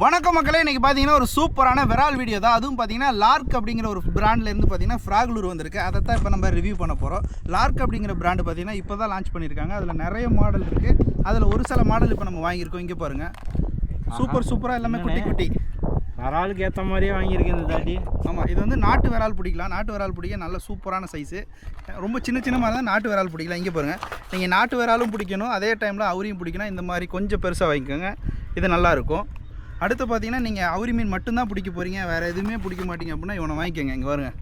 வணக்கம் மக்களே இன்னைக்கு பார்த்தீங்கன்னா ஒரு சூப்பரான விரால் வீடியோ தான். அதுவும் பார்த்தீங்கன்னா லார்க் அப்படிங்கிற ஒரு பிராண்ட்லேருந்து பார்த்தீங்கன்னா ஃப்ராகுலூர் வந்திருக்கு. அதை தான் இப்போ நம்ம ரிவ்யூ பண்ண போகிறோம் லார்க் அப்படிங்கிற பிராண்டு பார்த்தீங்கன்னா இப்போ தான் லான்ச் பண்ணியிருக்காங்க. அதில் நிறைய மாடல் இருக்குது அதில் ஒரு சில மாடல் இப்போ நம்ம வாங்கியிருக்கோம். இங்கே பாருங்கள் சூப்பர் சூப்பராக எல்லாமே குட்டி குட்டி. வராளுக்கு ஏற்ற மாதிரியே வாங்கியிருக்கேன் இந்த தாட்டி. ஆமாம் இது வந்து நாட்டு விரால் பிடிக்கலாம். நாட்டு விரால் பிடிக்க நல்ல சூப்பரான சைஸு ரொம்ப சின்ன சின்ன மாதிரி தான் நாட்டு விரால் பிடிக்கலாம். இங்கே பாருங்கள் நீங்கள் நாட்டு விராலும் பிடிக்கணும். அதே டைமில் அவுரியும் பிடிக்கணும். இந்த மாதிரி கொஞ்சம் பெருசாக வாங்கிக்கோங்க. இது நல்லா இருக்கும். அடுத்து பார்த்தீங்கன்னா நீங்கள் அவுரி மீன் மட்டும்தான் பிடிக்க போகிறீங்க வேறு எதுவுமே பிடிக்க மாட்டீங்க அப்படின்னா இவனை வாங்கிக்கோங்க இங்கே பாருங்க.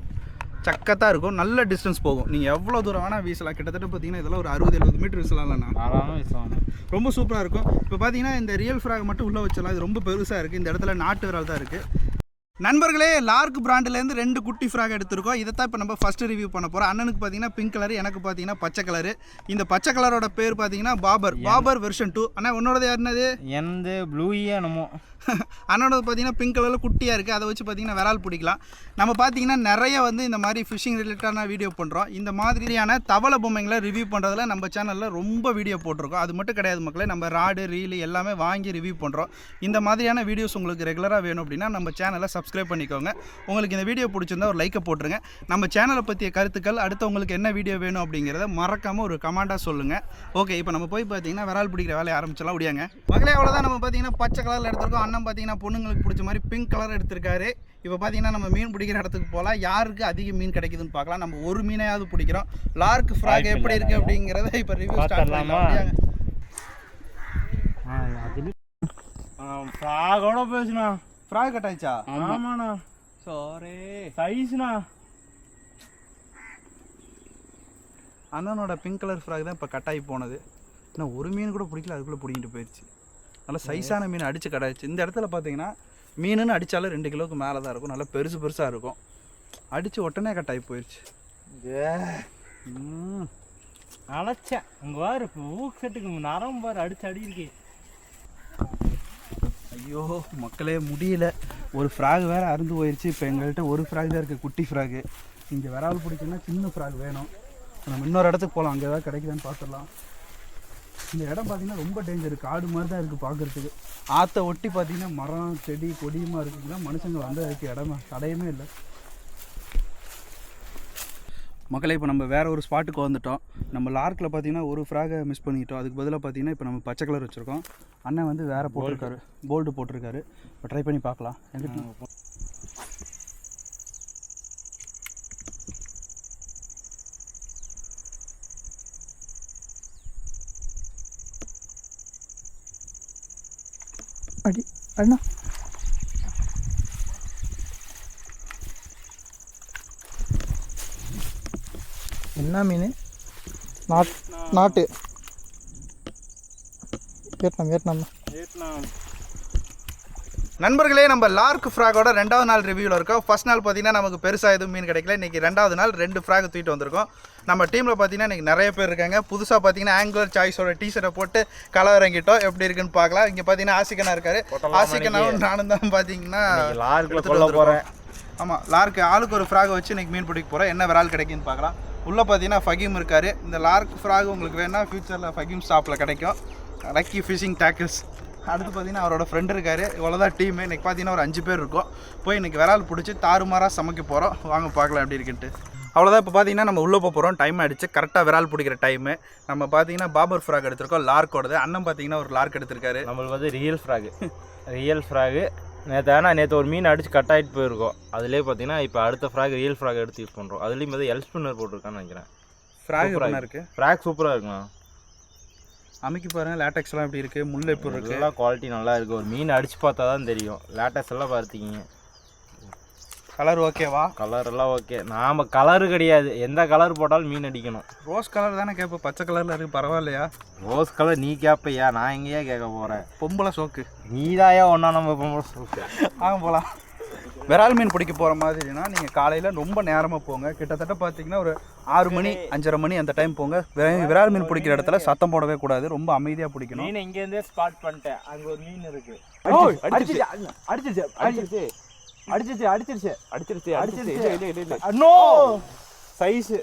சக்கத்தாக இருக்கும் நல்ல டிஸ்டன்ஸ் போகும். நீங்கள் எவ்வளோ தூரம் வேணால் வீசலாம். கிட்டத்தட்ட பார்த்தீங்கன்னா இதெல்லாம் ஒரு அறுபது எழுபது மீட்டர் வீசலாம்ண்ணா ரொம்ப சூப்பராக இருக்கும். இப்போ பார்த்தீங்கன்னா இந்த ரியல் ஃப்ராக் மட்டும் உள்ளே வச்சலாம் இது ரொம்ப பெருசாக இருக்குது இந்த இடத்துல நாட்டு விரால் தான் இருக்குது நண்பர்களே லார்க் பிராண்ட்லேருந்து ரெண்டு குட்டி ஃப்ராக் எடுத்திருக்கோம். இதை தான் இப்போ நம்ம ஃபஸ்ட்டு ரிவ்யூ பண்ண போகிறோம் அண்ணனுக்கு பார்த்தீங்கன்னா பிங்க் கலர் எனக்கு பார்த்தீங்கன்னா பச்சை கலரு இந்த பச்சை கலரோட பேர் பார்த்தீங்கன்னா பாபர் பாபர் வெர்ஷன் டூ அண்ணா உன்னோடது யாருனது எந்த ப்ளூயே என்னமோ. அண்ணனோட பார்த்தீங்கன்னா பிங்க் கலரில் குட்டியாக இருக்குது அதை வச்சு பார்த்தீங்கன்னா விரால் பிடிக்கலாம். நம்ம பார்த்தீங்கன்னா நிறைய வந்து இந்த மாதிரி ஃபிஷிங் ரிலேட்டடான வீடியோ பண்ணுறோம் இந்த மாதிரியான தவளை பொம்மைங்களை ரிவ்யூ பண்ணுறதுல நம்ம சேனலில் ரொம்ப வீடியோ போட்டிருக்கோம். அது மட்டும் கிடையாது மக்களே நம்ம ராடு ரீல் எல்லாமே வாங்கி ரிவ்யூ பண்ணுறோம் இந்த மாதிரியான வீடியோஸ் உங்களுக்கு ரெகுலராக வேணும் அப்படின்னா நம்ம சேனலை சப்ஸ்கிரைப் பண்ணிக்கோங்க. உங்களுக்கு இந்த வீடியோ பிடிச்சிருந்தா ஒரு லைக்கை போட்டுருங்க. நம்ம சேனலை பற்றிய கருத்துக்கள் அடுத்து உங்களுக்கு என்ன வீடியோ வேணும் அப்படிங்கிறத மறக்காமல் ஒரு கமெண்டாக சொல்லுங்கள் ஓகே இப்போ நம்ம போய் பார்த்தீங்கன்னா விரால் பிடிக்கிற வேலையை ஆரம்பிச்சலாம் முடியாங்க மகளே அவ்வளோதான் நம்ம பார்த்தீங்கன்னா பச்சை கலரில் எடுத்திருக்கோம். அண்ணன் பார்த்தீங்கன்னா பொண்ணுங்களுக்கு பிடிச்ச மாதிரி பிங்க் கலர் எடுத்திருக்காரு. இப்போ பார்த்தீங்கன்னா நம்ம மீன் பிடிக்கிற இடத்துக்கு போகலாம். யாருக்கு அதிக மீன் கிடைக்குதுன்னு பார்க்கலாம். நம்ம ஒரு மீனையாவது பிடிக்கிறோம். லார்க் ஃப்ராக் எப்படி இருக்குது அப்படிங்கிறத இப்போ ரிவ்யூ ஸ்டார்ட்? பண்ணலாம் ஃப்ராகோட பேசுண்ணா ஃப்ராக் கட் ஆயிடுச்சா? ஆமாண்ணா. சாரி சைஸ்ண்ணா அண்ணனோட பிங்க் கலர் ஃப்ராக் தான் இப்போ கட்டாகி போனது. இன்னும் ஒரு மீன் கூட பிடிக்கல அதுக்குள்ளே பிடிங்கிட்டு போயிடுச்சு நல்லா சைஸான மீன் அடித்து கடாயிடுச்சு இந்த இடத்துல பார்த்தீங்கன்னா மீனுன்னு அடித்தாலும் ரெண்டு கிலோவுக்கு மேலே தான் இருக்கும். நல்லா பெருசு பெருசாக இருக்கும். அடித்து உடனே கட்டாகி போயிடுச்சு. அழைச்சேன் அங்கே பாரு ஊக்கு செட்டுக்கு நரம் பாரு அடிச்சு அடி இருக்கு. ஐயோ மக்களே முடியல. ஒரு ஃப்ராக் வேறு அறுந்து போயிடுச்சு இப்போ எங்கள்கிட்ட ஒரு ஃப்ராக் தான் இருக்குது குட்டி ஃப்ராகு இங்கே விரால் பிடிக்குன்னா சின்ன ஃப்ராக் வேணும். நம்ம இன்னொரு இடத்துக்கு போகலாம் அங்கே ஏதாவது கிடைக்குதான்னு பார்த்துடலாம். இந்த இடம் பார்த்தீங்கன்னா ரொம்ப டேஞ்சர் காடு மாதிரி தான் இருக்குது பார்க்குறதுக்கு ஆற்றை ஒட்டி பார்த்தீங்கன்னா மரம் செடி கொடியுமா இருக்குதுன்னா மனுஷங்க வந்து அதுக்கு இடமா தடையுமே இல்லை. மக்களே இப்போ நம்ம வேற ஒரு ஸ்பாட்டுக்கு வந்துட்டோம். நம்ம லார்க்கில் பார்த்தீங்கன்னா ஒரு ஃப்ராகை மிஸ் பண்ணிட்டோம். அதுக்கு பதிலாக பார்த்தீங்கன்னா இப்போ நம்ம பச்சை கலர் வச்சுருக்கோம். அண்ணன் வந்து வேற போட்டிருக்காரு. போல்டு போட்டிருக்காரு. இப்போ ட்ரை பண்ணி பார்க்கலாம். எங்கிட்ட அடி அண்ணா. என்ன மீன்? நாட் நாட்டு. Vietnam Vietnam. வியட்நாம். நண்பர்களே நம்ம லார்க் ஃப்ராகோட ரெண்டாவது நாள் ரிவ்யூவில் இருக்கோம். ஃபர்ஸ்ட் நாள் பார்த்தீங்கன்னா நமக்கு பெருசாக எதுவும் மீன் கிடைக்கல. இன்றைக்கி ரெண்டாவது நாள் ரெண்டு ஃப்ராக் தூக்கிட்டு வந்திருக்கோம். நம்ம டீமில் பார்த்தீங்கன்னா இன்றைக்கி நிறைய பேர் இருக்காங்க. புதுசாக பார்த்தீங்கன்னா ஆங்குலர் சாய்ஸோட டிஷர்ட்டை போட்டு களை இறங்கிட்டோம். எப்படி இருக்குன்னு பார்க்கலாம். இங்கே பார்த்தீங்கன்னா ஆசிக்கனா இருக்காரு. ஆசிக்கனாவும் நானும் தான் பார்த்தீங்கன்னா லார்க்கில். போகிறேன் ஆமாம் லார்க்கு ஆளுக்கு ஒரு ஃப்ராக் வச்சு இன்றைக்கி மீன் பிடிக்க போகிறோம் என்ன விரால் கிடைக்குன்னு பார்க்கலாம். உள்ளே பார்த்தீங்கன்னா ஃபகீம் இருக்கார். இந்த லார்க் ஃப்ராக் உங்களுக்கு வேணால் ஃபியூச்சரில் ஃபகீம் ஷாப்பில் கிடைக்கும். லக்கி ஃபிஷிங் டேக்கிள்ஸ் அடுத்து பார்த்தீங்கன்னா அவரோட ஃப்ரெண்டு இருக்கார். இவ்வளோதான் டீம் இன்றைக்கி பார்த்தீங்கன்னா ஒரு அஞ்சு பேர் இருக்கோம். போய் இன்றைக்கி விரால் பிடிச்சி தாறுமாறாக சமைக்க போகிறோம் வாங்க பார்க்கலாம் எப்படி இருக்குன்ட்டு. அவ்வளோதான் இப்போ பார்த்தீங்கன்னா நம்ம உள்ளே போக போகிறோம் டைம் ஆயிடுச்சு. கரெக்டாக விரால் பிடிக்கிற டைமு நம்ம பார்த்தீங்கன்னா பாபர் ஃப்ராக் எடுத்திருக்கோம். லார்க்கோடது அண்ணன் பார்த்தீங்கன்னா ஒரு லார்க் எடுத்திருக்காரு. நம்மளுக்கு வந்து ரியல் ஃப்ராகு ரியல் ஃப்ராகு நேற்று ஆனால் நேற்று ஒரு மீன் அடிச்சு கட் ஆகிட்டு போயிருக்கோம். அதுலேயே பார்த்தீங்கன்னா இப்போ அடுத்த ஃப்ராக் ரியல் ஃப்ராக் எடுத்து யூஸ் பண்ணுறோம் அதுலேயும் வந்து எல் ஸ்பின்னர் போட்டிருக்கான்னு நினைக்கிறேன். ஃப்ராக் என்ன இருக்குது ஃப்ராக் சூப்பராக இருக்குண்ணா. அமைக்கி பாருங்கள் லேட்டெக்ஸ்லாம் எப்படி இருக்குது முள் எப்படி இருக்குது நல்லா குவாலிட்டி நல்லா இருக்குது ஒரு மீன் அடிச்சு பார்த்தா தான் தெரியும். லேட்டஸ்ட் எல்லாம் பார்த்துக்கிங்க கலர் ஓகேவா கலர் எல்லாம் ஓகே நாம் கலரு கிடையாது. எந்த கலர் போட்டாலும் மீன் அடிக்கணும். ரோஸ் கலர் தானே கேட்பேன் பச்சை கலரில் இருக்குது பரவாயில்லையா? ரோஸ் கலர் நீ கேட்பையா நான் எங்கேயா கேட்க போகிறேன் பொம்பளை சோக்கு. நீதாயா ஒன்றா நம்ம இப்போ ஆக போகலாம் விரால் மீன் பிடிக்க போகிற மாதிரினா நீங்கள் காலையில் ரொம்ப நேரமாக போங்க. கிட்டத்தட்ட பார்த்தீங்கன்னா ஒரு ஆறு மணி அஞ்சரை மணி அந்த டைம் போங்க. விரால் மீன் பிடிக்கிற இடத்துல சத்தம் போடவே கூடாது. ரொம்ப அமைதியாக பிடிக்கணும். மீன் இங்கேருந்தே ஸ்பாட் பண்ணிட்டேன். அங்கே ஒரு மீன் இருக்கு. அடிச்சிருச்சு அடிச்சிருச்சு. அடிச்சிருச்சு அடிச்சிருச்சு. அடிச்சிருச்சு. அடிச்சிருச்சு நோ! சைஸு.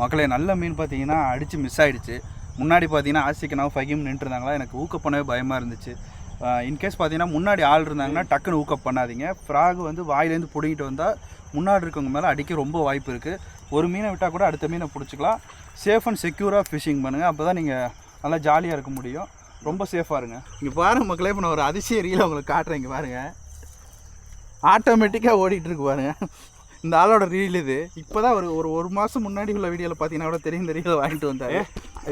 மக்களே நல்ல மீன் பார்த்தீங்கன்னா அடித்து மிஸ் ஆயிடுச்சு. முன்னாடி பார்த்தீங்கன்னா ஆசிக்கனாவும் ஃபகிம் நின்றுருந்தாங்களா? எனக்கு ஊக்க பண்ணவே பயமாக இருந்துச்சு. இன்கேஸ் பார்த்தீங்கன்னா முன்னாடி ஆள் இருந்தாங்கன்னா டக்குன்னு ஊக்கப் பண்ணாதீங்க. ஃப்ராக் வந்து வாயிலேருந்து பிடிங்கிட்டு வந்தால் முன்னாடி இருக்கவங்க மேலே அடிக்க ரொம்ப வாய்ப்பு இருக்குது ஒரு மீனை விட்டால் கூட அடுத்த மீனை பிடிச்சிக்கலாம். சேஃப் அண்ட் செக்யூராக ஃபிஷிங் பண்ணுங்கள் அப்போ தான் நீங்கள் நல்லா ஜாலியாக இருக்க முடியும். ரொம்ப சேஃபாக இருங்க. இங்கே பாருங்க மக்களே இப்போ நான் ஒரு அதிசய ரீலை உங்களுக்கு காட்டுறேன். இங்கே பாருங்கள் ஆட்டோமேட்டிக்காக ஓடிட்டு இருக்கு பாருங்க. இந்த ஆளோட ரீல் இது. இப்போ தான் ஒரு ஒரு ஒரு மாதம் முன்னாடி உள்ள வீடியோவில் பார்த்தீங்கன்னா கூட தெரியும் இந்த ரீலை வாங்கிட்டு வந்தாரு.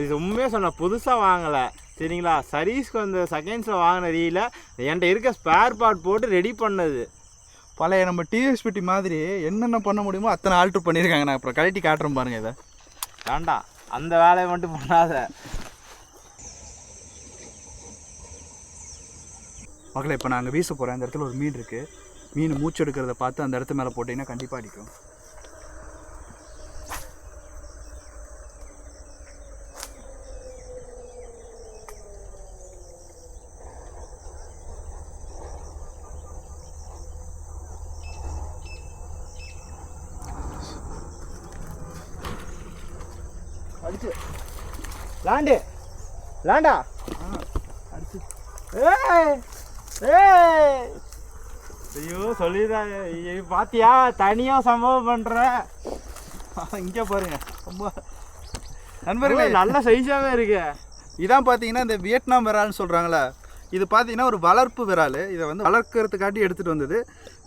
இது உண்மையே சொன்ன புதுசாக வாங்கலை. சரிங்களா? சர்வீஸ்க்கு வந்து செகண்ட்ஸில் வாங்கின ரீல என்கிட்ட இருக்க ஸ்பேர் பார்ட் போட்டு ரெடி பண்ணது. பழைய நம்ம டிவிஎஸ் பெட்டி மாதிரி என்னென்ன பண்ண முடியுமோ அத்தனை ஆல்ட்ரு பண்ணியிருக்காங்க. நான் அப்புறம் கழட்டி காட்டுறேன் பாருங்க இதை. வேண்டாம் அந்த வேலையை மட்டும் பண்ணாத. மக்களை இப்போ நாங்கள் வீச போகிறேன் அந்த இடத்துல ஒரு மீன் இருக்குது மீன் மூச்சு எடுக்கிறத பார்த்து அந்த இடத்து மேலே போட்டிங்கன்னா கண்டிப்பாக அடிக்கும். அடிச்சு. லாண்டு. லாண்டா. அடிச்சு. ஏய் ஏய். ஐயோ ஐயோ, பாத்தியா? தனியாக சம்பவம் பண்ற. இங்கே பாருங்க. ரொம்ப நண்பர்களே நண்பர்களே நல்ல சைஸாவே இருக்கு. இதான் பார்த்தீங்கன்னா இந்த வியட்நாம் விரால்னு சொல்கிறாங்களே இது பார்த்தீங்கன்னா ஒரு வளர்ப்பு விரால். இதை வந்து வளர்க்கறதுக்காட்டி எடுத்துகிட்டு வந்தது.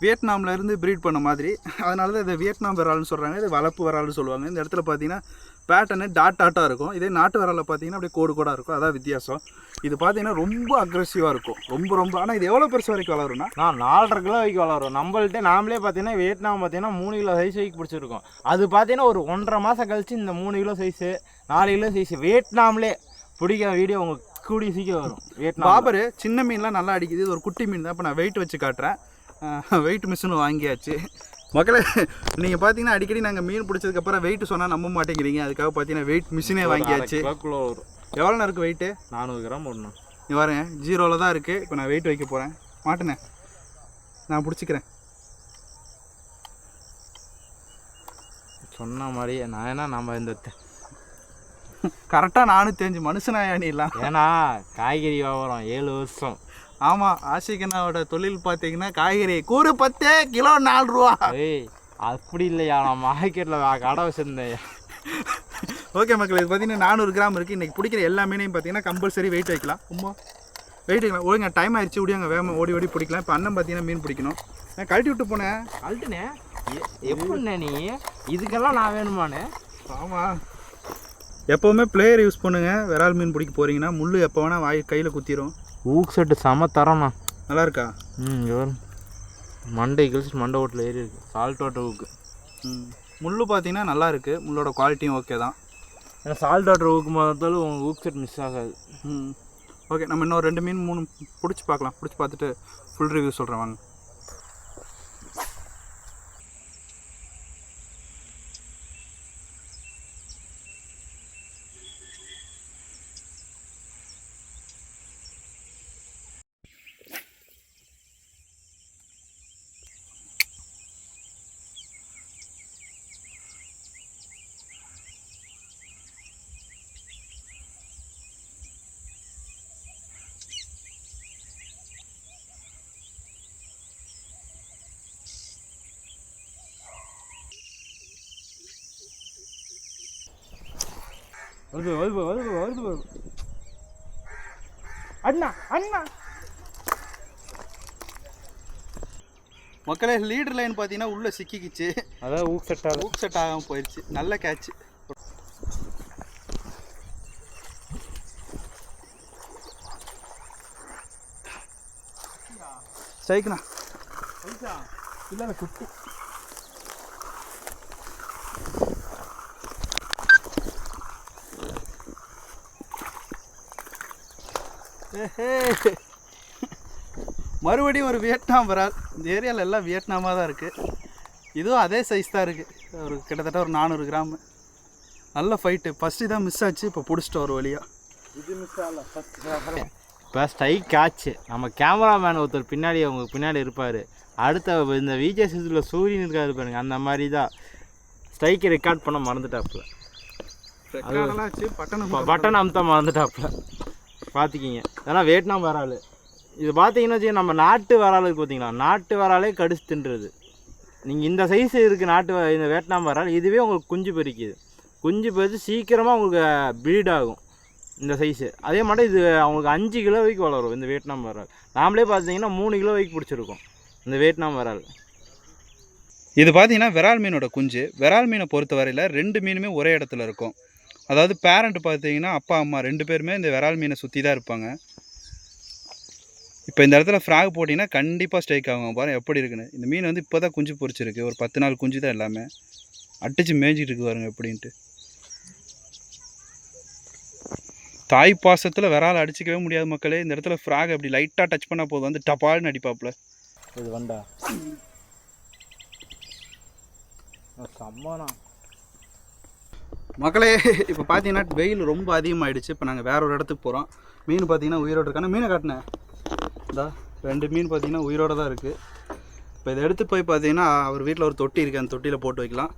வியட்நாம்ல இருந்து ப்ரீட் பண்ண மாதிரி. அதனால தான் இதை வியட்நாம் விரால்னு சொல்கிறாங்க இது வளர்ப்பு விரால்னு சொல்லுவாங்க. இந்த இடத்துல பார்த்தீங்கன்னா பேட்டர்னு டாட் டாட்டாக இருக்கும். இதே நாட்டு விராலில் பார்த்தீங்கன்னா அப்படியே கோடு கோடாக இருக்கும். அதான் வித்தியாசம். இது பார்த்தீங்கன்னா ரொம்ப அக்ரெசிவாக இருக்கும். ரொம்ப ரொம்ப. ஆனால் இது எவ்வளோ பெருசு வரைக்கும் வளரும்னா? நான் நாலரை கிலோ வரைக்கும் வளரும். நம்மள்ட்ட நாமளே பார்த்தீங்கன்னா வியட்நாம் பார்த்தீங்கன்னா மூணு கிலோ சைஸ் வரைக்கும் பிடிச்சிருக்கோம். அது பார்த்தீங்கன்னா ஒரு ஒன்றரை மாதம் கழிச்சு இந்த மூணு கிலோ சைஸு நாலு கிலோ சைஸ் வியட்நாம்லே பிடிக்கிற வீடியோ உங்களுக்கு கூடிய சீக்கிரம் வரும். வியட்நாம் பாபர் சின்ன மீன்லாம் நல்லா அடிக்குது. இது ஒரு குட்டி மீன் தான். இப்போ நான் வெயிட் வச்சு காட்டுறேன். வெயிட் மிஷினும் வாங்கியாச்சு. மக்களே நீங்கள் பார்த்தீங்கன்னா அடிக்கடி நாங்கள் மீன் பிடிச்சதுக்கப்புறம் வெயிட் சொன்னால் நம்ப மாட்டேங்கிறீங்க. அதுக்காக பார்த்தீங்கன்னா வெயிட் மிஷினே வாங்கியாச்சு. கிலோ வரும் எவ்வளோ நேரம் இருக்குது வெயிட்டு நானூறு கிராம் போடணும் நீ வரேன் ஜீரோவில் தான் இருக்குது இப்போ நான் வெயிட் வைக்க போகிறேன் மாட்டினேன். நான் பிடிச்சிக்கிறேன். சொன்ன மாதிரி நான் என்ன நம்ம இந்த கரெக்டாக நானும் தெரிஞ்சு மனுஷனாயா நீ எல்லாம்? ஏன்னா காய்கறி வியாபாரம் ஏழு வருஷம். ஆமாம் ஆஷிகனாவோட தொழில் பார்த்தீங்கன்னா காய்கறி கூறு பத்து கிலோ நாலு ரூபா. ஏய் அப்படி இல்லையா நான் மார்க்கெட்டில் கடை வச்சுருந்தேன். ஓகே மக்கள் இது பார்த்தீங்கன்னா நானூறு கிராம் இருக்குது இன்றைக்கி பிடிக்கிற எல்லா மீனையும் பார்த்தீங்கன்னா கம்பல்சரி வெயிட் வைக்கலாம். ரொம்ப வெயிட் வைக்கலாம். ஒழுங்க டைம் ஆயிடுச்சு ஓடியாங்க வேகமாக ஓடி ஓடி பிடிக்கலாம். இப்போ அண்ணன் பார்த்தீங்கன்னா மீன் பிடிக்கணும். நான் கழட்டி விட்டு போனேன். அல்ட்டுனே எப்படிண்ணே நீ? இதுக்கெல்லாம் நான் வேணுமானே ஆமாம் எப்போவுமே பிளேயர் யூஸ் பண்ணுங்கள் விரால் மீன் பிடிக்க போகிறீங்கன்னா முள் எப்போ வேணால் வாய் கையில் குத்திரும். ஊக் செட்டு செம தரம்ண்ணா. நல்லா இருக்கா ம் பாரு. மண்டை கழிச்சு மண்டை ஓட்டில் ஏறி இருக்கு. சால்ட் வாட்டர் ஊக்கு. ம். முள் பார்த்தீங்கன்னா நல்லா இருக்குது முள்ளோட குவாலிட்டியும் ஓகே தான். ஏன்னா சால்ட் வாட்டர் ஊக்கு முதத்தாலும் உங்கள் ஊக் செட் மிஸ் ஆகாது. ம். ஓகே நம்ம இன்னும் ரெண்டு மீன் மூணு பிடிச்சி பார்க்கலாம். பிடிச்சி பார்த்துட்டு ஃபுல் ரிவ்யூ சொல்கிறேன் வாங்க. வருது வருது வருது வருது வருது. அண்ணா அண்ணா. மக்களே லீடர் லைன் பார்த்தீங்கன்னா உள்ளே சிக்கிக்கிச்சு. அதான் ஊக் செட் ஆகும் ஊக் செட் ஆகாமல் போயிடுச்சு நல்ல கேட்ச் சைக்குண்ணா இல்லை இல்லை குட்டி. மறுபடியும் ஒரு வியட்நாம் வரால். இந்த ஏரியாவில் எல்லாம் வியட்நாமாக தான் இருக்குது இதுவும் அதே சைஸ் தான் இருக்குது ஒரு கிட்டத்தட்ட ஒரு நானூறு கிராம். நல்ல ஃபைட்டு ஃபஸ்ட்டு தான் மிஸ் ஆச்சு இப்போ பிடிச்சிட்டு ஒரு வழியாக இப்போ ஸ்ட்ரைக் ஆச்சு நம்ம கேமராமேன் ஒருத்தர் பின்னாடி அவங்க பின்னாடி இருப்பார். அடுத்த இந்த விஜய் சிசில் சூரியன் இருக்காரு பாருங்க அந்த மாதிரி தான் ஸ்ட்ரைக்கை ரெக்கார்ட் பண்ண மறந்துட்டாப்புல. பட்டணம் பட்டன் அமுத்த மறந்துட்டாப்புல. பார்த்துக்கிங்க ஏன்னா வியட்நாம் வரால் இது பார்த்தீங்கன்னா வச்சுக்கோங்க, நம்ம நாட்டு வரால் பார்த்தீங்களா நாட்டு வராலே கடிச்சு தின்றுது. நீங்கள் இந்த சைஸ் இருக்குது நாட்டு வ- இந்த வேட்நாம் வரால் இதுவே உங்களுக்கு குஞ்சு பொரிக்குது குஞ்சு பொரித்து சீக்கிரமாக உங்களுக்கு ப்ரீட் ஆகும் இந்த சைஸு அதே மாதிரி இது அவங்களுக்கு அஞ்சு கிலோ வரைக்கும் வளரும் இந்த வியட்நாம் வரால் நாமளே பார்த்தீங்கன்னா மூணு கிலோ வரைக்கும் பிடிச்சிருக்கோம் இந்த வியட்நாம் வரால் இது பார்த்தீங்கன்னா விரால் மீனோட குஞ்சு. விரால் மீனை பொறுத்த வரையில் ரெண்டு மீனுமே ஒரே இடத்துல இருக்கும். அதாவது பேரண்ட் பார்த்தீங்கன்னா அப்பா அம்மா ரெண்டு பேருமே இந்த விரால் மீனை சுற்றி தான் இருப்பாங்க. இப்போ இந்த இடத்துல ஃப்ராக் போட்டிங்கன்னா கண்டிப்பாக ஸ்ட்ரைக் ஆகும் பாருங்கள் எப்படி இருக்குன்னு. இந்த மீன் வந்து இப்போ தான் குஞ்சு பொறிச்சிருக்கு ஒரு பத்து நாள் குஞ்சு தான் எல்லாமே. அடிச்சு மேய்ஞ்சிட்டு இருக்கு பாருங்க எப்படின்ட்டு. தாய் பாசத்தில் விரால் அடிச்சிக்கவே முடியாது மக்களே. இந்த இடத்துல ஃப்ராக் அப்படி லைட்டாக டச் பண்ணால் போதும். வந்து டபால்னு அடிப்பாப்புல இது வண்டா. சம்மானா மக்களே இப்போ பார்த்தீங்கன்னா வெயில் ரொம்ப அதிகமாகிடுச்சு இப்போ நாங்கள் வேற ஒரு இடத்துக்கு போகிறோம் மீன் பார்த்தீங்கன்னா உயிரோடு இருக்கான மீனை காட்டினேன். இந்தா ரெண்டு மீன் பார்த்தீங்கன்னா உயிரோடு தான் இருக்குது இப்போ இதை எடுத்து போய் பார்த்தீங்கன்னா அவர் வீட்டில் ஒரு தொட்டி இருக்குது அந்த தொட்டியில் போட்டு வைக்கலாம்.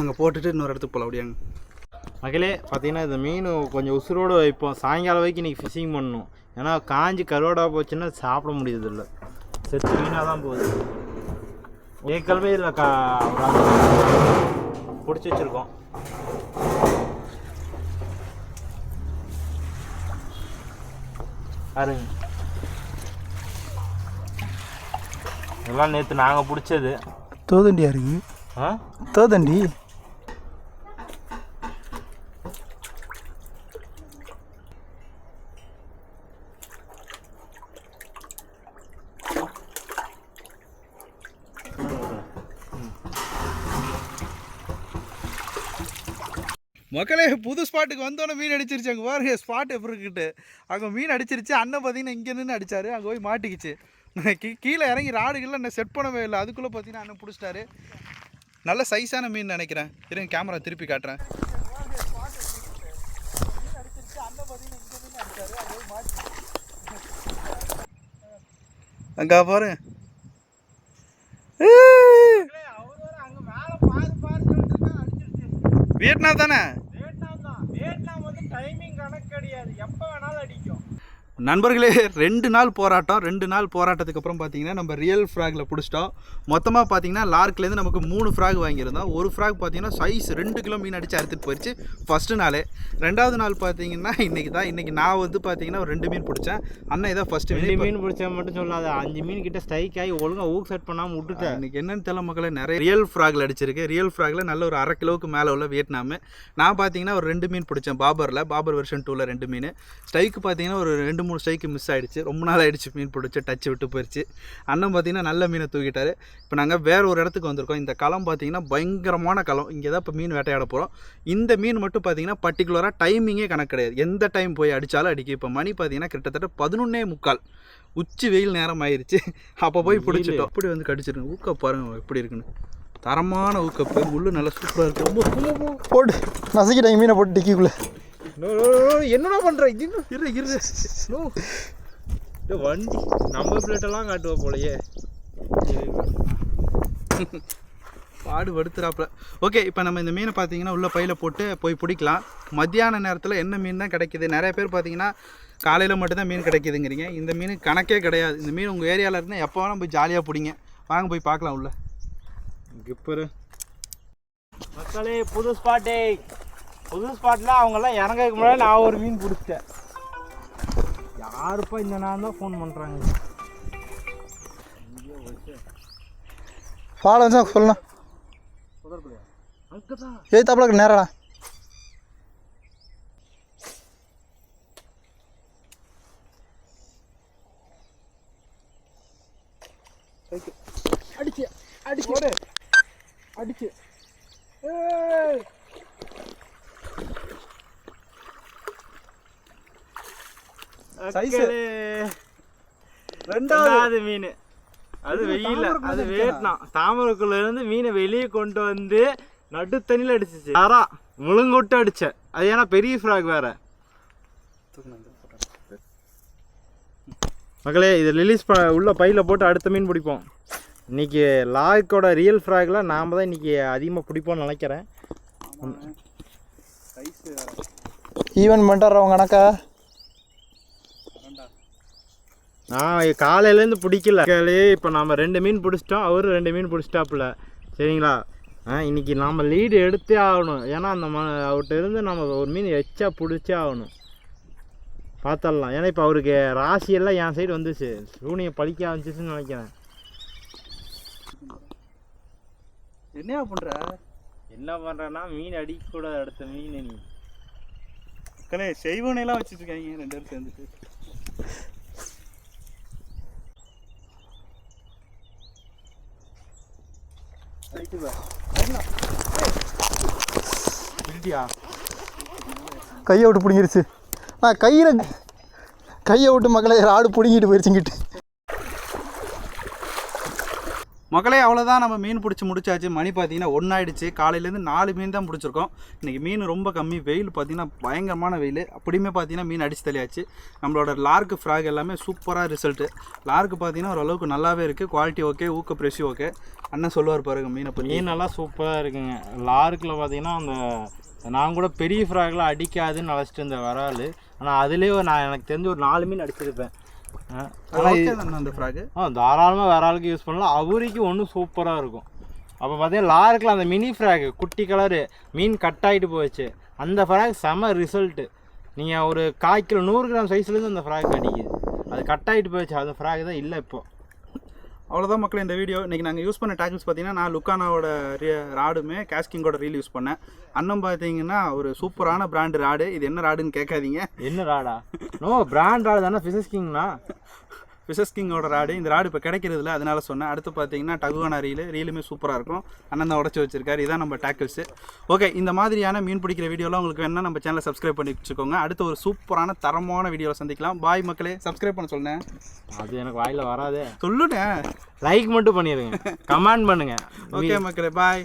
அங்கே போட்டுட்டு இன்னொரு இடத்துக்கு போகலாம் அப்படியாங்க. மகளே பார்த்தீங்கன்னா இந்த மீன் கொஞ்சம் உசுரோடு வைப்போம். சாயங்காலம் வரைக்கும் இன்றைக்கி ஃபிஷிங் பண்ணணும். ஏன்னா காஞ்சி கருவாடாக போச்சுன்னா சாப்பிட முடியறதில்ல. செத்து மீனாக தான் போகுது. ஏற்கனவே இதில் கா பிடிச்சி வச்சுருக்கோம். பாருங்க. இதெல்லாம் நேற்று நாங்கள் பிடிச்சது. தோதண்டியா இருக்கு? ஆ? தோதண்டி? மக்களே புது ஸ்பாட்டுக்கு வந்தோன்னே மீன் அடிச்சிருச்சு. அங்கே பாருங்க ஸ்பாட் எப்படி இருக்கிட்டு அங்கே மீன் அடிச்சிருச்சு. அண்ணன் பார்த்தீங்கன்னா இங்கே நின்று அடித்தார் அங்கே போய் மாட்டிக்கிச்சு. நான் கீ கீழே இறங்கி ராடுகளில் என்ன செட் பண்ணவே இல்லை. அதுக்குள்ளே பார்த்தீங்கன்னா அண்ணன் பிடிச்சிட்டாரு. நல்ல சைஸான மீன் நினைக்கிறேன். இருங்க கேமரா திருப்பி காட்டுறேன். அங்கே பாருங்க வியட்நாம் தானே வியட்நாம் தான் வியட்நாம் வந்து டைமிங் கணக்கு கிடையாது எப்போ வேணாலும் அடிக்கும் நண்பர்களே ரெண்டு நாள் போராட்டம். ரெண்டு நாள் போராட்டத்துக்கு அப்புறம் பார்த்தீங்கன்னா நம்ம ரியல் ஃப்ராகில் பிடிச்சிட்டோம். மொத்தமாக பார்த்தீங்கன்னா லார்க்லேருந்து நமக்கு மூணு ஃப்ராக் வாங்கியிருந்தோம். ஒரு ஃப்ராக் பார்த்தீங்கன்னா சைஸ் ரெண்டு கிலோ மீன் அடித்து அறுத்துட்டு போயிடுச்சு ஃபஸ்ட்டு நாளே. ரெண்டாவது நாள் பார்த்தீங்கன்னா இன்றைக்கி தான் இன்றைக்கி நான் வந்து பார்த்தீங்கன்னா ஒரு ரெண்டு மீன் பிடிச்சேன். அண்ணன் இதான் ஃபஸ்ட்டு ரெண்டு மீன் மீன் பிடிச்சா மட்டும் சொல்லாத அஞ்சு மீன் கிட்ட ஸ்ட்ரைக் ஆகி ஒழுங்கா ஊக் செட் பண்ணாம விட்டுட்டேன் இன்னைக்கு என்னன்னு தெரியல மக்களே நிறைய ரியல் ஃப்ராகில் அடிச்சிருக்கு. ரியல் ஃப்ராகில் நல்ல ஒரு அரை கிலோவுக்கு மேலே உள்ள வியட்நாமு. நான் பார்த்தீங்கன்னா ஒரு ரெண்டு மீன் பிடிச்சேன். பாபரில் பாபர் வெர்ஷன் டூவில் ரெண்டு மீன். ஸ்ட்ரைக்கு பார்த்தீங்கன்னா ஒரு ரெண்டு மூணு ஸ்ட்ரைக்கு மிஸ் ஆயிடுச்சு. ரொம்ப நாள் ஆயிடுச்சு மீன் பிடிச்சி டச் விட்டு போயிடுச்சு அண்ணன் பார்த்தீங்கன்னா நல்ல மீனை தூக்கிட்டாரு. இப்போ நாங்கள் வேற ஒரு இடத்துக்கு வந்திருக்கோம். இந்த களம் பார்த்தீங்கன்னா பயங்கரமான களம். இங்கே தான் இப்போ மீன் வேட்டையாட போகிறோம் இந்த மீன் மட்டும் பார்த்தீங்கன்னா பர்டிகுலராக டைமிங்கே கணக்கு கிடையாது. எந்த டைம் போய் அடித்தாலும் அடிக்கும். இப்போ மணி பார்த்தீங்கன்னா கிட்டத்தட்ட பதினொன்னே முக்கால். உச்சி வெயில் நேரம் ஆயிருச்சு. அப்போ போய் பிடிச்சிட்டோம். அப்படி வந்து கடிச்சிருங்க. ஊக்க பாருங்க எப்படி இருக்குன்னு. தரமான ஊக்கப்பு முள்ளு நல்லா சூப்பராக இருக்கு. போட்டு நசுக்கிட்டாங்க மீனை போட்டு டிக்கிக்குள்ளே. என்னடா பண்ற? இது இரு இரு. நோ வண்டி. நம்ம பிளேட்டெல்லாம் காட்டுவா போலயே. பாடு படுத்துறாப்புல ஓகே இப்போ நம்ம இந்த மீனை பார்த்தீங்கன்னா உள்ள பையில போட்டு போய் பிடிக்கலாம். மத்தியான நேரத்தில் என்ன மீன் தான் கிடைக்குது? நிறைய பேர் பார்த்தீங்கன்னா காலையில் மட்டும்தான் மீன் கிடைக்குதுங்கிறீங்க. இந்த மீன் கணக்கே கிடையாது. இந்த மீன் உங்கள் ஏரியாவில் இருந்தால் எப்போ வேணால் போய் ஜாலியாக பிடிங்க. வாங்க போய் பார்க்கலாம் உள்ள. கிப்பரு மக்களே புது ஸ்பாட்டே புது ஸ்பாட்ல அவங்கெல்லாம் இறங்கறதுக்கு முன்னாடி நான் ஒரு மீன் பிடிச்சிட்டேன். யாருப்பா இந்த நான் தான் ஃபோன் பண்ணுறாங்க ஃபாலோ வச்சா சொல்லலாம் அங்கதான் ஏத்தாப்புல நேரடா அடிச்சு அடிச்சு. அடிச்சு. Size. ரெண்டாவது. மீன். அது வெயில அது வேட்டினான் தாமரைக்குள்ள இருந்து மீனை வெளியே கொண்டு வந்து நடு தண்ணியில் அடிச்சிச்சு. யாரா? முழுங்கொட்டு அடிச்சேன். அது ஏன்னா பெரிய ஃப்ராக் வேற. மகளே இது ரிலீஸ் ப உள்ள பையில் போட்டு அடுத்த மீன் பிடிப்போம். இன்னைக்கு லாய்க்கோட ரியல் ஃப்ராக்ல நாம் தான் இன்னைக்கு அதிகமாக பிடிப்போம்னு நினைக்கிறேன். ஈவன் பண்ணிட்டாரா உங்க கணக்கா நான் காலையிலேருந்து பிடிக்கல. இப்போ நம்ம ரெண்டு மீன் பிடிச்சிட்டோம். அவரும் ரெண்டு மீன் பிடிச்சிட்டாப்புல. சரிங்களா? ஆ இன்னைக்கு நம்ம லீடு எடுத்தே ஆகணும். ஏன்னா அந்த ம அவர்கிட்ட இருந்து நம்ம ஒரு மீன் எச்சா பிடிச்சே ஆகணும். பார்த்துடலாம் ஏன்னா இப்போ அவருக்கு ராசியெல்லாம் என் சைடு வந்துச்சு. சூனியை பழிக்க ஆரம்பிச்சிச்சுன்னு நினைக்கிறேன். என்னையா பண்ற? என்ன பண்ணுறேன்னா மீன் அடிக்கக்கூடாது அடுத்த மீன் நீ மக்களே செய்வனையெல்லாம் வச்சுட்டு இருக்காங்க. ரெண்டு பேரும் சேர்ந்துட்டு. கையை விட்டு பிடிங்கிருச்சு. நான் கையில் கையை விட்டு மக்களை ராடு பிடுங்கிட்டு போயிருச்சுங்கிட்டு மக்களே அவ்வளோதான் நம்ம மீன் பிடிச்சி முடிச்சாச்சு. மணி பார்த்தீங்கன்னா ஒன்றாயிடுச்சு காலையிலேருந்து நாலு மீன் தான் பிடிச்சிருக்கோம். இன்றைக்கி மீன் ரொம்ப கம்மி. வெயில் பார்த்தீங்கன்னா பயங்கரமான வெயில். அப்படியுமே பார்த்தீங்கன்னா மீன் அடிச்சு தெளியாச்சு நம்மளோட லார்க்கு ஃப்ராக் எல்லாமே சூப்பராக ரிசல்ட்டு. லார்க்கு பார்த்தீங்கன்னா ஓரளவுக்கு நல்லாவே இருக்குது குவாலிட்டி ஓகே ஊக்க ப்ரெஷ் ஓகே. அண்ணன் சொல்லுவார் பாருங்க மீனை பற்றி மீன் நல்லா சூப்பராக இருக்குங்க. லார்க்கில் பார்த்தீங்கன்னா அந்த நான் கூட பெரிய ஃப்ராக்லாம் அடிக்காதுன்னு நினச்சிட்டு இருந்தேன் வரால் ஆனால் அதுலேயே நான் எனக்கு தெரிஞ்சு ஒரு நாலு மீன் அடிச்சிருப்பேன். தாராளமாக வேற ஆளுக்கு யூஸ் பண்ணலாம். அவருக்கு ஒன்றும் சூப்பராக இருக்கும். அப்போ பார்த்தீங்கன்னா லாருக்கில் அந்த மினி ஃப்ராக் குட்டி கலரு மீன் கட் ஆகிட்டு போச்சு. அந்த ஃப்ராக் செம ரிசல்ட்டு நீங்கள் ஒரு கால் கிலோ நூறு கிராம் சைஸ்லேருந்து அந்த ஃப்ராக் அடிக்குது அது கட் ஆகிட்டு போச்சு. அந்த ஃப்ராக் தான் இல்லை இப்போ. அவ்வளோதான் மக்கள் இந்த வீடியோ. இன்றைக்கி நாங்கள் யூஸ் பண்ண டேக்கிள்ஸ் பார்த்தீங்கன்னா நான் லுக்கானாவோட ராடுமே கேஸ்கிங்கோட ரீல் யூஸ் பண்ணேன். அண்ணன் பார்த்தீங்கன்னா ஒரு சூப்பரான பிராண்டு ராடு. இது என்ன ராடுன்னு கேட்காதீங்க. என்ன ராடா? நோ பிராண்ட் ராடு தானே ஃபிசஸ்கிங்னா ஃபிஷஸ் கிங்கோட ராடு இந்த ராடு இப்போ கிடைக்கிறதுல அதனால சொன்னேன். அடுத்து பார்த்தீங்கன்னா டகுவானா ரீலு ரீலுமே சூப்பராக இருக்கும். அண்ணன் தான் உடச்சி வச்சிருக்காரு. இதான் நம்ம டேக்கிள்ஸு ஓகே இந்த மாதிரியான மீன் பிடிக்கிற வீடியோலாம் உங்களுக்கு வேணா நம்ம சேனலை சப்ஸ்கிரைப் பண்ணி வச்சுக்கோங்க. அடுத்து ஒரு சூப்பரான தரமான வீடியோவில் சந்திக்கலாம். பாய் மக்களே சப்ஸ்கிரைப் பண்ண சொன்னேன் அது எனக்கு வாயில் வராதே. சொல்லுனேன். லைக் மட்டும் பண்ணிடுங்க. கமெண்ட் பண்ணுங்கள் ஓகே மக்களே பாய்